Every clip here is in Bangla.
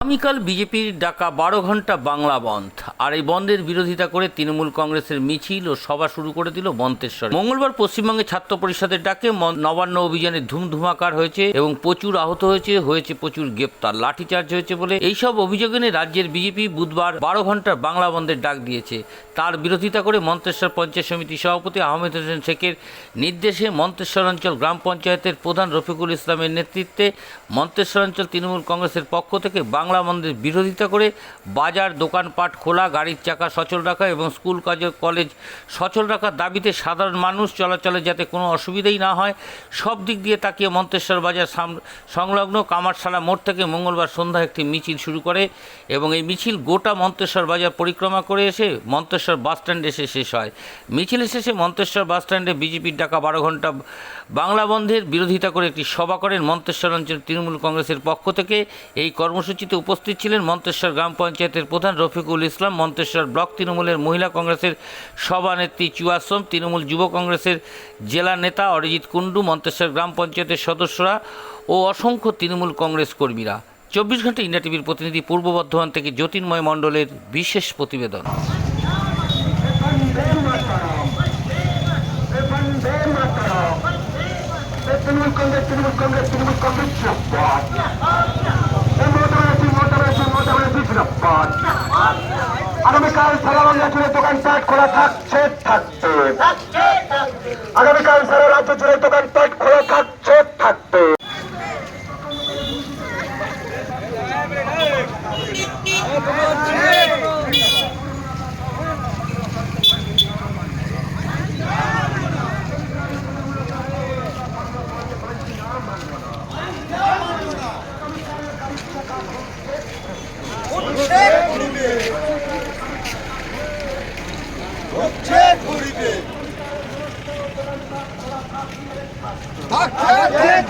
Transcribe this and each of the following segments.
আগামীকাল বিজেপির ডাকা বারো ঘণ্টা বাংলা বন্ধ। আর এই বন্ধের বিরোধিতা করে তৃণমূল কংগ্রেসের মিছিল ও সভা শুরু করে দিল মন্তেশ্বর মঙ্গলবার পশ্চিমবঙ্গে ছাত্র পরিষদের ডাকে নবান্ন অভিযানে ধুমধুমাকার হয়েছে এবং প্রচুর আহত হয়েছে হয়েছে প্রচুর গ্রেপ্তার, লাঠিচার্জ হয়েছে বলে এইসব অভিযোগে নিয়ে রাজ্যের বিজেপি বুধবার বারো ঘণ্টার বাংলা বন্ধের ডাক দিয়েছে। তার বিরোধিতা করে মন্তেশ্বর পঞ্চায়েত সমিতি সভাপতি আহমেদ হোসেন শেখের নির্দেশে মন্তেশ্বর অঞ্চল গ্রাম পঞ্চায়েতের প্রধান রফিকুল ইসলামের নেতৃত্বে মন্তেশ্বর অঞ্চল তৃণমূল কংগ্রেসের পক্ষ থেকে বাংলা বন্ধের বিরোধিতা করে বাজার, দোকানপাট খোলা, গাড়ির চাকা সচল রাখা এবং স্কুল কাজ কলেজ সচল রাখার দাবিতে সাধারণ মানুষ চলাচলে যাতে কোনো অসুবিধাই না হয়, সব দিক দিয়ে তাকিয়ে মন্তেশ্বর বাজার সংলগ্ন কামারশালা মোড় থেকে মঙ্গলবার সন্ধ্যা একটি মিছিল শুরু করে এবং এই মিছিল গোটা মন্তেশ্বর বাজার পরিক্রমা করে এসে মন্তেশ্বর বাস স্ট্যান্ডে এসে শেষ হয়। মিছিলের শেষে মন্তেশ্বর বাস স্ট্যান্ডে বিজেপির ডাকা বারো ঘণ্টা বাংলা বন্ধের বিরোধিতা করে একটি সভা করেন মন্তেশ্বর অঞ্চল তৃণমূল কংগ্রেসের পক্ষ থেকে। এই কর্মসূচিতে উপস্থিত ছিলেন মন্তেশ্বর গ্রাম পঞ্চায়েতের প্রধান রফিকুল ইসলাম, মন্তেশ্বর ব্লক তৃণমূলের মহিলা কংগ্রেসের সভানেত্রী চুয়াশ্রম, তৃণমূল যুব কংগ্রেসের জেলা নেতা অরিজিৎ কুণ্ডু, মন্তেশ্বর গ্রাম পঞ্চায়েতের সদস্যরা ও অসংখ্য তৃণমূল কংগ্রেস কর্মীরা। চব্বিশ ঘণ্টা ইন্ডিয়া টিভির প্রতিনিধি পূর্ব বর্ধমান থেকে জ্যোতির্ময় মণ্ডলের বিশেষ প্রতিবেদন। তৃণমূল কংগ্রেস তৃণমূল কংগ্রেস তৃণমূল কংগ্রেস মোটামুটি দিয়েছিল আগামীকাল সারা বাংলা জুড়ে দোকানপাট খোলা থাকছে থাকবে আগামীকাল সারা রাজ্য জুড়ে দোকানপাট খোলা থাকছে থাকবে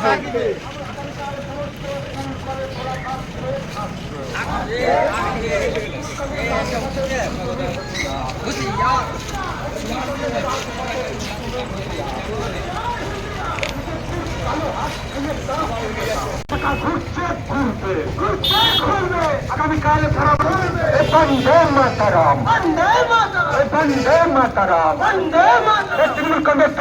টাকা আগামীকাল বন্দে মাতারাম। বন্দে মাতারাম তৃণমূল কংগ্রেস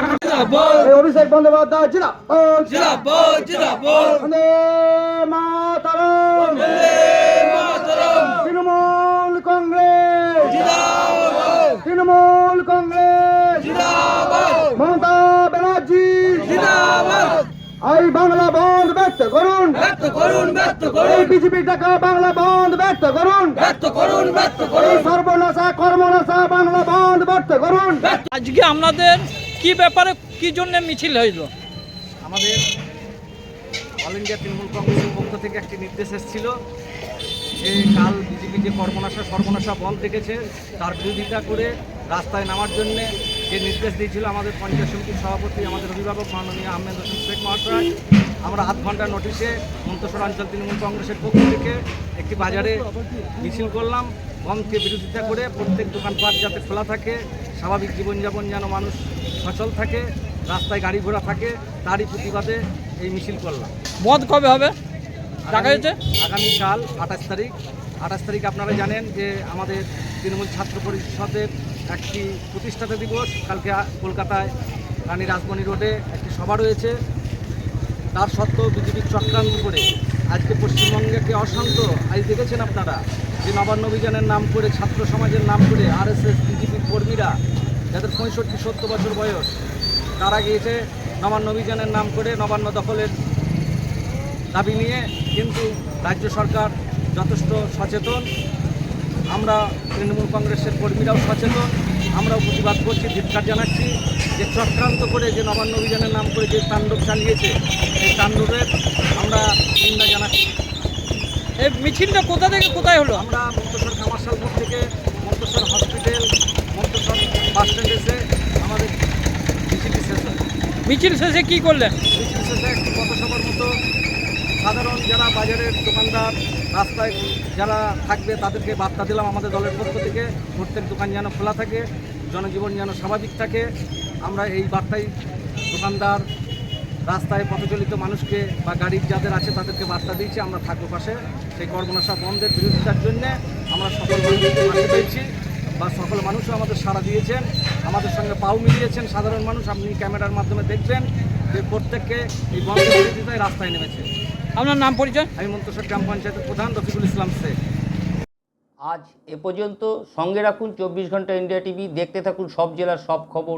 অভিষেক বন্দ্যোপাধ্যায় জিন্দাবাদ জিন্দাবাদ জিন্দাবাদ বন্দে মাতারাম তৃণমূল কংগ্রেস তৃণমূল কংগ্রেস মমতা ব্যানার্জি এই বাংলা ব্যক্ত করুন। ব্যক্ত করুন ব্যক্ত এই করুন বিজেপি টাকা বাংলা বন্ধ ব্যক্ত করুন। ব্যক্ত করুন ব্যক্ত করুন। সর্বনাশা কর্মনাশা বাংলা বন্ধ ব্যক্ত করুন। আজকে আপনাদের কি ব্যাপারে কি জন্য মিছিল হইল? আমাদের অল ইন্ডিয়া তৃণমূল কংগ্রেসের পক্ষ থেকে একটি নির্দেশ এসেছিল যে কাল বিজেপি যে কর্মনাশা সর্বনাশা বন্ধ রেখেছে তার বিরোধিতা করে রাস্তায় নামার জন্য যে নির্দেশ দিয়েছিল আমাদের পঞ্চায়েত সমিতির সভাপতি আমাদের অভিভাবক মাননীয় আহমেদ হোসেন শেখ মহাশয় আমরা আধ ঘণ্টা নোটিশে মন্তেশ্বর অঞ্চল তৃণমূল কংগ্রেসের পক্ষ থেকে একটি বাজারে মিছিল করলাম। বন্ধকে বিরোধিতা করে প্রত্যেক দোকানপাট যাতে খোলা থাকে স্বাভাবিক জীবনযাপন যেন মানুষ সচল থাকে রাস্তায় গাড়ি ঘোড়া থাকে তারই প্রতিবাদে এই মিছিল করলাম। মদ কবে হবে? টাকা হয়েছে? আগামীকাল আঠাশ তারিখ। আঠাশ তারিখ আপনারা জানেন যে আমাদের তৃণমূল ছাত্র পরিষদের একটি প্রতিষ্ঠাতা দিবস। কালকে কলকাতায় রানী রাজমণি রোডে একটি সভা রয়েছে। তার সত্ত্বেও বিজেপি চক্রান্ত করে আজকে পশ্চিমবঙ্গকে অশান্ত। আজ দেখেছেন আপনারা যে নবান্ন অভিযানের নাম করে, ছাত্র সমাজের নাম করে আরএসএস বিজেপির কর্মীরা যাদের পঁয়ষট্টি, সত্তর বছর বয়স, তারা গিয়েছে নবান্ন অভিযানের নাম করে নবান্ন দখলের দাবি নিয়ে। কিন্তু রাজ্য সরকার যথেষ্ট সচেতন। আমরা তৃণমূল কংগ্রেসের কর্মীরাও সচেতন। আমরাও প্রতিবাদ করছি, ধিক্কার জানাচ্ছি। যে চক্রান্ত করে যে নবান্ন অভিযানের নাম করে যে তাণ্ডব চালিয়েছে সেই তাণ্ডবের আমরা নিন্দা জানাচ্ছি। এই মিছিলটা কোথা থেকে কোথায় হলো? আমরা মন্তেশ্বর কামারশালপুর থেকে Manteswar hospital Manteswar bus stand এসে আমাদের মিছিল শেষ হয় মিছিল শেষে কী করলেন? মিছিল শেষে একটি পথসভার মতো সাধারণ যারা বাজারের দোকানদার রাস্তায় যারা থাকবে তাদেরকে বার্তা দিলাম আমাদের দলের পক্ষ থেকে। প্রত্যেক দোকান যেন খোলা থাকে জনজীবন যেন স্বাভাবিক থাকে। আমরা এই বার্তাই দোকানদার রাস্তায় পথচলিত মানুষকে বা গাড়ির যাদের আছে তাদেরকে বার্তা দিয়েছি আমরা থাকব পাশে। সেই কর্মনাশা বন্ধের বিরোধিতার জন্যে আমরা সকল মানুষকে পাশে পেয়েছি বা সকল মানুষও আমাদের সাড়া দিয়েছেন আমাদের সঙ্গে পাও মিলিয়েছেন সাধারণ মানুষ। আপনি ক্যামেরার মাধ্যমে দেখবেন যে প্রত্যেককে এই বন্ধের বিরোধিতায় রাস্তায় নেমেছে। আপনার নাম পরিচয়? আমি মন্তসর গ্রাম পঞ্চায়েতের প্রধান রফিকুল ইসলাম শেখ। আজ এ পর্যন্ত সঙ্গে রাখুন চব্বিশ ঘণ্টা ইন্ডিয়া টিভি। দেখতে থাকুন সব জেলার সব খবর।